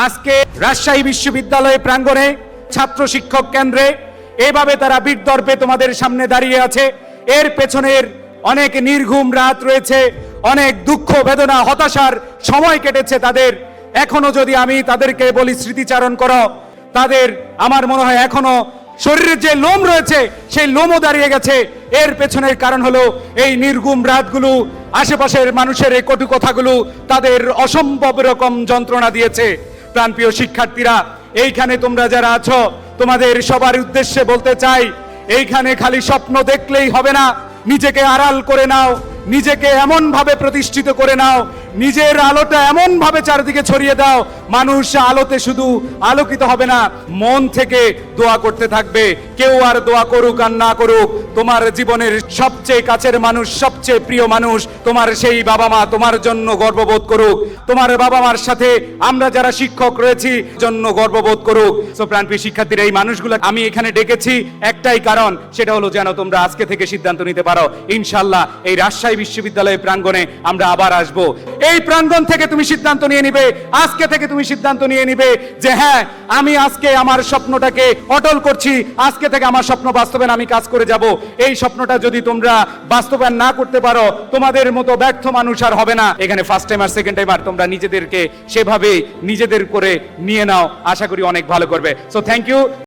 আজকে রাজশাহী বিশ্ববিদ্যালয় প্রাঙ্গণে ছাত্র শিক্ষক কেন্দ্রে এভাবে তারা বীরদর্পে তোমাদের সামনে দাঁড়িয়ে আছে। এর পেছনের অনেক নির্ঘুম রাত রয়েছে, অনেক দুঃখ, বেদনা, হতাশার সময় কেটেছে তাদের। এখনও যদি আমি তাদেরকে বলি স্মৃতিচারণ করো, তাদের আমার মনে হয় এখনও শরীরের যে লোম রয়েছে, সেই লোমও দাঁড়িয়ে গেছে। এর পেছনের কারণ হলো এই নির্গুম রাতগুলো, আশেপাশের মানুষের এই কটু কথাগুলো তাদের অসম্ভব রকম যন্ত্রণা দিয়েছে। প্রাণপ্রিয় শিক্ষার্থীরা, এইখানে তোমরা যারা আছো, তোমাদের সবার উদ্দেশ্যে বলতে চাই, এইখানে খালি স্বপ্ন দেখলেই হবে না। নিজেকে আড়াল করে নাও, নিজেকে এমনভাবে প্রতিষ্ঠিত করে নাও, নিজের আলোটা এমনভাবে চারিদিকে ছড়িয়ে দাও মানুষ আলোতে শুধু আলোকিত হবে না, মন থেকে দোয়া করতে থাকবে। কেউ আর দোয়া করুক আর না করুক, তোমার জীবনের সবচেয়ে কাছের মানুষ, সবচেয়ে প্রিয় মানুষ তোমার সেই বাবা মা, তোমার জন্য গর্ববোধ করুক। তোমার বাবা মার সাথে আমরা যারা শিক্ষক রয়েছি, জন্য গর্ববোধ করুক। সো প্রাণপ্রিয় শিক্ষার্থীরা, এই মানুষগুলো আমি এখানে ডেকেছি একটাই কারণ, সেটা হলো যেন তোমরা আজকে থেকে সিদ্ধান্ত নিতে পারো। ইনশাল্লাহ এই রাজশাহী বিশ্ববিদ্যালয়ের প্রাঙ্গণে আমরা আবার আসব। এই প্রাঙ্গণ থেকে তুমি সিদ্ধান্ত নিয়ে নিবে, আজকে থেকে তুমি সিদ্ধান্ত নিয়ে নিবে যে হ্যাঁ আমি আজকে আমার স্বপ্নটাকে অটল করছি, আজকে থেকে আমার স্বপ্ন বাস্তবায়ন আমি কাজ করে যাব। এই স্বপ্নটা যদি তোমরা বাস্তবায়ন না করতে পারো, তোমাদের মতো ব্যর্থ মানুষ আর হবে না। এখানে ফার্স্ট টাইম আর সেকেন্ড টাইম আর তোমরা নিজেদেরকে সেভাবে নিজেদের করে নিয়ে নাও। আশা করি অনেক ভালো করবে। So thank you